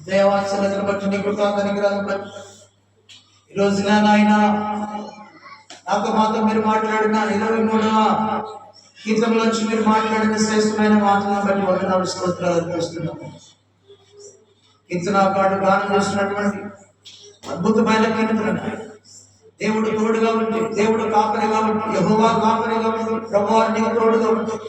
దయవాత్సలతను బట్టి నీ కృపా బట్టి ఈ రోజున నాయన నాతో మాతో మీరు మాట్లాడిన ఇరవై మూడవ కీర్తనలోంచి మీరు మాట్లాడిన శ్రేష్టమైన మాటలను బట్టి వందనాలు స్తోత్రాలు అర్పిస్తున్నాము కీర్తనాకాడు గానం చేస్తున్నటువంటి అద్భుతమైన కీర్తన. దేవుడు తోడుగా ఉంటే దేవుడు కాపరిగా ఉంటే యహోవా కాపరిగా ఉంటే ప్రభు నీకు తోడుగా ఉంటుంది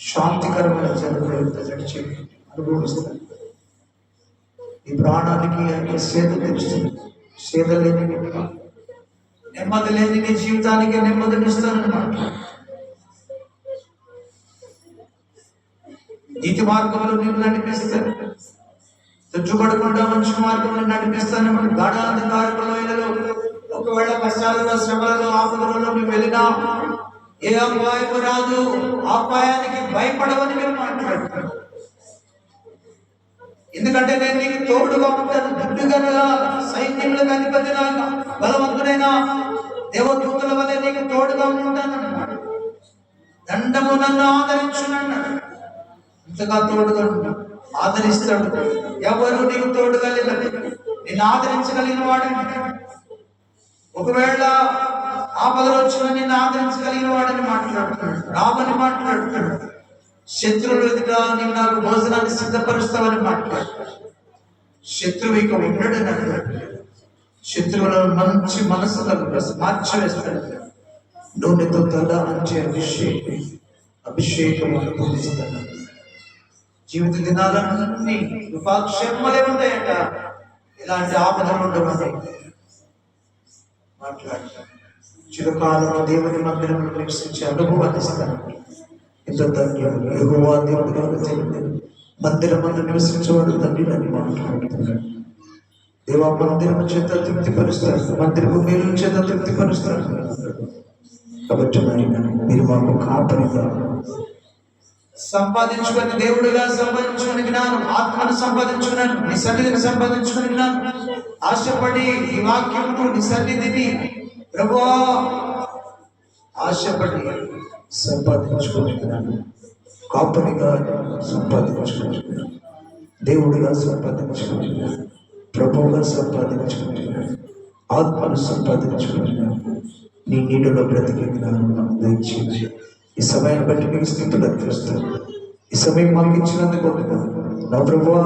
శాంతికరమైన జలప్రయుక్త గడిచి అనుభవిస్తారు. ఈ ప్రాణానికి ఆయన సేద తెరుస్తుంది. సేద లేని నెమ్మది లేని నీ జీవితానికి నెమ్మదినిస్తానన్నమాట నీతి మార్గంలో నేను నడిపిస్తాను తెచ్చుబడకుండా మంచి మార్గంలో నడిపిస్తాను మన అంధకారములలో ఒకవేళ కష్టాలలో శ్రమలలో ఆపదలలో నువ్వు వెళ్ళినా ఏ అపాయము రాదు. అపాయానికి భయపడవని మీరు మాట్లాడుతున్నారు ఎందుకంటే నేను నీకు తోడుగా ఉంటాను దుడ్డుగా సైన్యములకు అధిపతిలాగా బలవంతుడైన దేవదూతుల వల్ల నీకు తోడుగా ఉంటాను దండము నన్ను ఆదరించునన్నాడు. ఇంతగా తోడుగా ఉంటాడు ఆదరిస్తాడు. ఎవరు నీకు తోడుగా లేదండి నిన్ను ఆదరించగలిగిన వాడండి ఒకవేళ ఆపదలు వచ్చిన నిన్ను ఆదరించగలిగిన వాడని మాట్లాడుతున్నాడు. రామని మాట్లాడుతున్నాడు. శత్రువులు ఎదుట నీవు నాకు భోజనాన్ని సిద్ధపరుస్తావని మాట్లాడుతున్నాడు శత్రువు ఇక ఉండడని అంటాడు. శత్రువులను మంచి మనసులను మార్చివేస్తాడు. నూనెతో తల మంచి అభిషేకం అభిషేకం అనుభవిస్తాడు జీవిత దినాలన్నీ కృపాక్షేమలే ఉంటాయట. ఇలాంటి ఆపదలు ఉండవని మాట్లాడతాడు చిరుకాలంలో దేవుని మందిరంలో నివసించే అనుభవాన్ని ఇస్తాను. ఇంత తండ్రి యెహోవా దేవుడు కనుక తెలియదు మందిరం మందు నివసించేవాడు ధన్యుడని మాట్లాడుతున్నాడు దేవా మందిరం చేత తృప్తిపరుస్తాడు మందిరము మేలు చేత తృప్తిపరుస్తాడు కాబట్టి నాయన మీరు మాకు కాపరిగా సంపాదించుకుని దేవుడిగా సంపాదించుకుని జ్ఞానం ఆత్మను సంపాదించుకున్నాను నీ సన్నిధిని సంపాదించుకుని జ్ఞానం. ఆశపడి ఈ వాక్యమును నీ సన్నిధిని ప్రభు ఆశపడి సంపాదించుకుంటున్నాను. కాపరిగా సంపాదించుకుని దేవుడిగా సంపాదించుకుంటున్నాను. ప్రభువుగా సంపాదించుకుంటున్నాను. ఆత్మను సంపాదించుకుంటున్నాను. నీ నీడలో బ్రతికే జ్ఞానం నాకు దయచేసి ఈ సమయాన్ని బట్టి నీకు స్థితులు అర్పిస్తాను ఈ సమయం మాకు ఇచ్చినందుకు నా ప్రభువా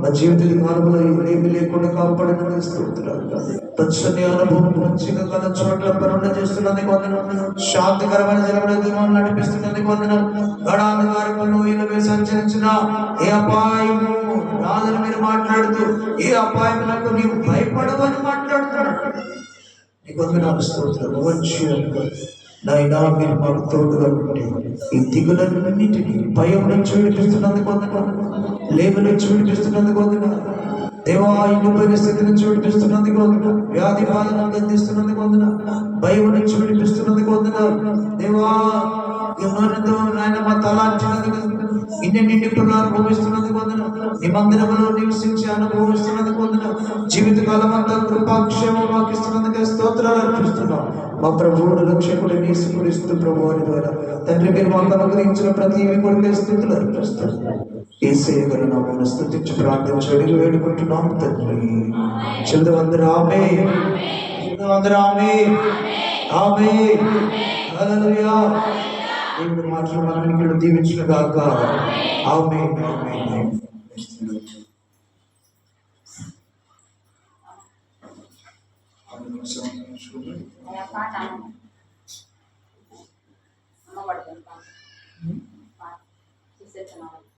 మా జీవిత కాలంలో ఎవరేమి లేకుండా కాపాడిన స్తోత్రాలు పచ్చని అనుభవం మంచిగా కల చోట్ల పరుణ చేస్తున్నది కొందరు శాంతికరమైన జలముల నడిపిస్తున్నది కొందరు వందనాలు గడాంధకారంలో ఇలాగే సంచరించిన ఏ అపాయము? రాజుల మీరు మాట్లాడుతూ ఏ అపాయములకు నీవు భయపడవని మాట్లాడుతున్నాడు నీకు వందనాలు స్తోత్రాలు. మంచి నాయనా మీరు మాకు తోడుగా ఉండి ఈ దిగులన్నింటినీ భయం చూడిపిస్తున్నందుకు విడిపిస్తున్నందుకు వందనాలు లేవు నుంచి వందనాలు దేవా ఇల్లు పరిస్థితిని నుంచి విడిపిస్తున్నందుకు వందనాలు వ్యాధి బాధను అందిస్తున్నందుకు వందనాలు భయం నుంచి విడిపిస్తున్నందుకు వందనాలు దేవా యువనతో నాయన మా తలాంచినందుకు ఇన్ని నిండుకులు అనుభవిస్తున్నందుకు వందనాలు నీ మందిరంలో నివసించి అనుభవిస్తున్నందుకు వందనాలు జీవితకాలం అంతా కృపాక్షేమం మాకు స్తోత్రాలు అర్పిస్తున్నాం. మా ప్రభువుడు రక్షకుడు నేసుకుడిస్తూ ప్రభు అని ద్వారా. తండ్రి మీరు మాకు అనుగ్రహించిన ప్రతి కొడుకే స్థితులు అర్పిస్తాం ఏ సేయగల నామను స్థుతించి ప్రార్థించడి వేడుకుంటున్నాం తండ్రి. చంద్రవందరు ఆమె చంద్రవందరు ఆమె ఆమె హల్లెలూయా. దేవుడి మాటలు మనం ఇక్కడ దీవించిన గాక ఆమె ఆమె పాట